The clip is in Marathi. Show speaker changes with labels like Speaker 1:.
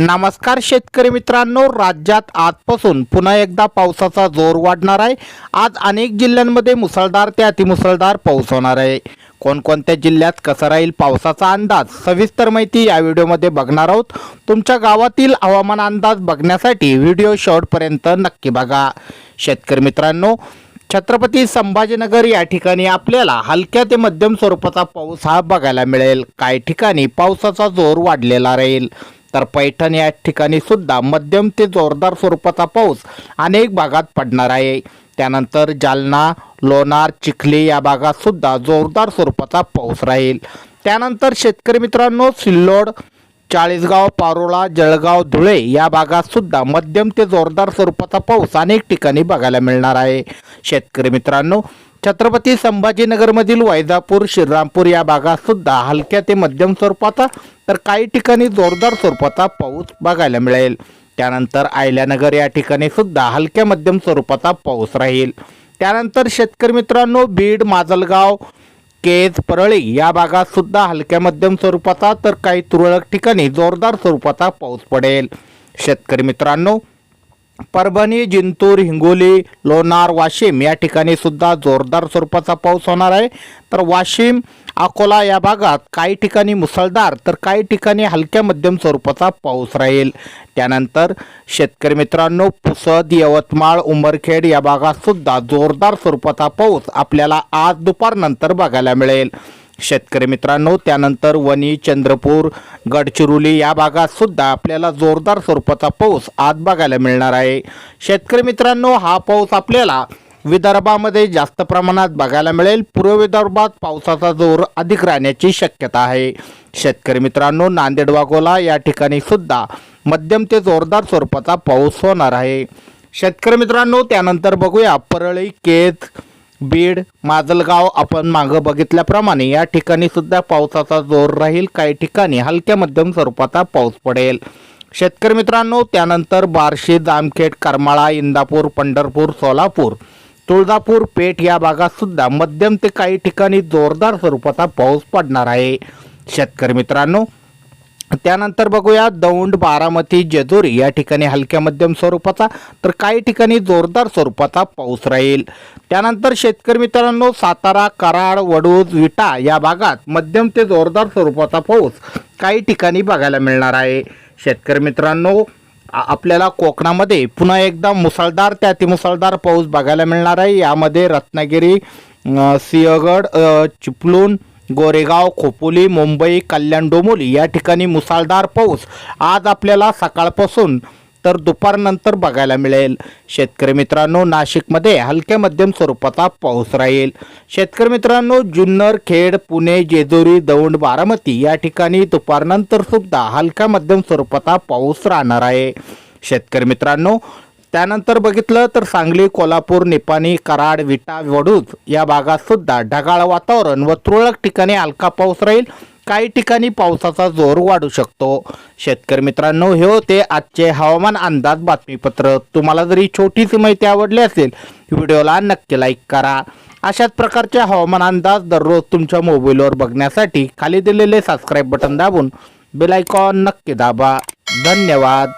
Speaker 1: नमस्कार शेतकरी मित्रांनो राज्यात आजपासून पुन्हा एकदा पावसाचा जोर वाढणार आहे. आज अनेक जिल्ह्यांमध्ये मुसळधार ते अतिमुसळधार पाऊस होणार आहे. कोणकोणत्या जिल्ह्यात कसा राहील पावसाचा अंदाज सविस्तर माहिती या व्हिडिओमध्ये बघणार आहोत. तुमच्या गावातील हवामान अंदाज बघण्यासाठी व्हिडिओ शेवटपर्यंत नक्की बघा. शेतकरी मित्रांनो छत्रपती संभाजीनगर या ठिकाणी आपल्याला हलक्या ते मध्यम स्वरूपाचा पाऊस हा बघायला मिळेल. काही ठिकाणी पावसाचा जोर वाढलेला राहील. तर पैठण या ठिकाणी सुद्धा मध्यम ते जोरदार स्वरूपाचा पाऊस अनेक भागात पडणार आहे. त्यानंतर जालना लोणार चिखली या भागात सुद्धा जोरदार स्वरूपाचा पाऊस राहील. त्यानंतर शेतकरी मित्रांनो सिल्लोड चाळीसगाव पारोळा जळगाव धुळे या भागात सुद्धा मध्यम ते जोरदार स्वरूपाचा पाऊस अनेक ठिकाणी बघायला मिळणार आहे. शेतकरी मित्रांनो छत्रपती संभाजीनगरमधील वैजापूर श्रीरामपूर या भागात सुद्धा हलक्या ते मध्यम स्वरूपाचा तर काही ठिकाणी जोरदार स्वरूपाचा पाऊस बघायला मिळेल. त्यानंतर आयल्यानगर या ठिकाणी सुद्धा हलक्या मध्यम स्वरूपाचा पाऊस राहील. त्यानंतर शेतकरी मित्रांनो बीड माजलगाव केज परळी या भागात सुद्धा हलक्या मध्यम स्वरूपाचा तर काही तुरळक ठिकाणी जोरदार स्वरूपाचा पाऊस पडेल. शेतकरी मित्रांनो परभणी जिंतूर हिंगोली लोणार वाशिम या ठिकाणी सुद्धा जोरदार स्वरूपाचा पाऊस होणार आहे. तर वाशिम अकोला या भागात काही ठिकाणी मुसळधार तर काही ठिकाणी हलक्या मध्यम स्वरूपाचा पाऊस राहील. त्यानंतर शेतकरी मित्रांनो पुसद यवतमाळ उमरखेड या भागात सुद्धा जोरदार स्वरूपाचा पाऊस आपल्याला आज दुपारनंतर बघायला मिळेल. शेतकरी मित्रांनो त्यानंतर वणी चंद्रपूर गडचिरोली या भागात सुद्धा आपल्याला जोरदार स्वरूपाचा पाऊस आज बघायला मिळणार आहे. शेतकरी मित्रांनो हा पाऊस आपल्याला विदर्भामध्ये जास्त प्रमाणात बघायला मिळेल. पूर्व विदर्भात पावसाचा जोर अधिक राहण्याची शक्यता आहे. शेतकरी मित्रांनो नांदेड वाघोला या ठिकाणी सुद्धा मध्यम ते जोरदार स्वरूपाचा पाऊस होणार आहे. शेतकरी मित्रांनो त्यानंतर बघूया परळी केत बीड माजलगाव आपण मागं बघितल्याप्रमाणे या ठिकाणी सुद्धा पावसाचा जोर राहील. काही ठिकाणी हलक्या मध्यम स्वरूपाचा पाऊस पडेल. शेतकरी मित्रांनो त्यानंतर बार्शी जामखेड करमाळा इंदापूर पंढरपूर सोलापूर तुळजापूर पेठ या भागात सुद्धा मध्यम ते काही ठिकाणी जोरदार स्वरूपाचा पाऊस पडणार आहे. शेतकरी मित्रांनो त्यानंतर बघूया दौंड बारामती जेजुरी या ठिकाणी हलक्या मध्यम स्वरूपाचा तर काही ठिकाणी जोरदार स्वरूपाचा पाऊस राहील. त्यानंतर शेतकरी मित्रांनो सातारा कराड वडूज विटा या भागात मध्यम ते जोरदार स्वरूपाचा पाऊस काही ठिकाणी बघायला मिळणार आहे. शेतकरी मित्रांनो आपल्याला कोकणामध्ये पुन्हा एकदा मुसळधार ते अतिमुसळधार पाऊस बघायला मिळणार आहे. यामध्ये रत्नागिरी सिंहगड चिपलून चिपळूण गोरेगाव खोपोली मुंबई कल्याण डोंबोली या ठिकाणी मुसळधार पाऊस आज आपल्याला सकाळपासून तर दुपारनंतर बघायला मिळेल. शेतकरी मित्रांनो नाशिकमध्ये हलक्या मध्यम स्वरूपाचा पाऊस राहील. शेतकरी मित्रांनो जुन्नर खेड पुणे जेजुरी दौंड बारामती या ठिकाणी दुपारनंतर सुद्धा हलक्या मध्यम स्वरूपाचा पाऊस राहणार आहे. शेतकरी मित्रांनो त्यानंतर बघितलं तर सांगली कोल्हापूर निपाणी कराड विटा वडूज या भागात सुद्धा ढगाळ वातावरण व तुरळक ठिकाणी हलका पाऊस राहील. काही ठिकाणी पावसाचा जोर वाढू शकतो. शेतकरी मित्रांनो हे होते आजचे हवामान अंदाज बातमीपत्र. तुम्हाला जरी छोटीशी माहिती आवडली असेल व्हिडिओला नक्की लाईक करा. अशाच प्रकारचे हवामान अंदाज दररोज तुमच्या मोबाईलवर बघण्यासाठी खाली दिलेले सबस्क्राईब बटन दाबून बेलायकॉन नक्की दाबा. धन्यवाद.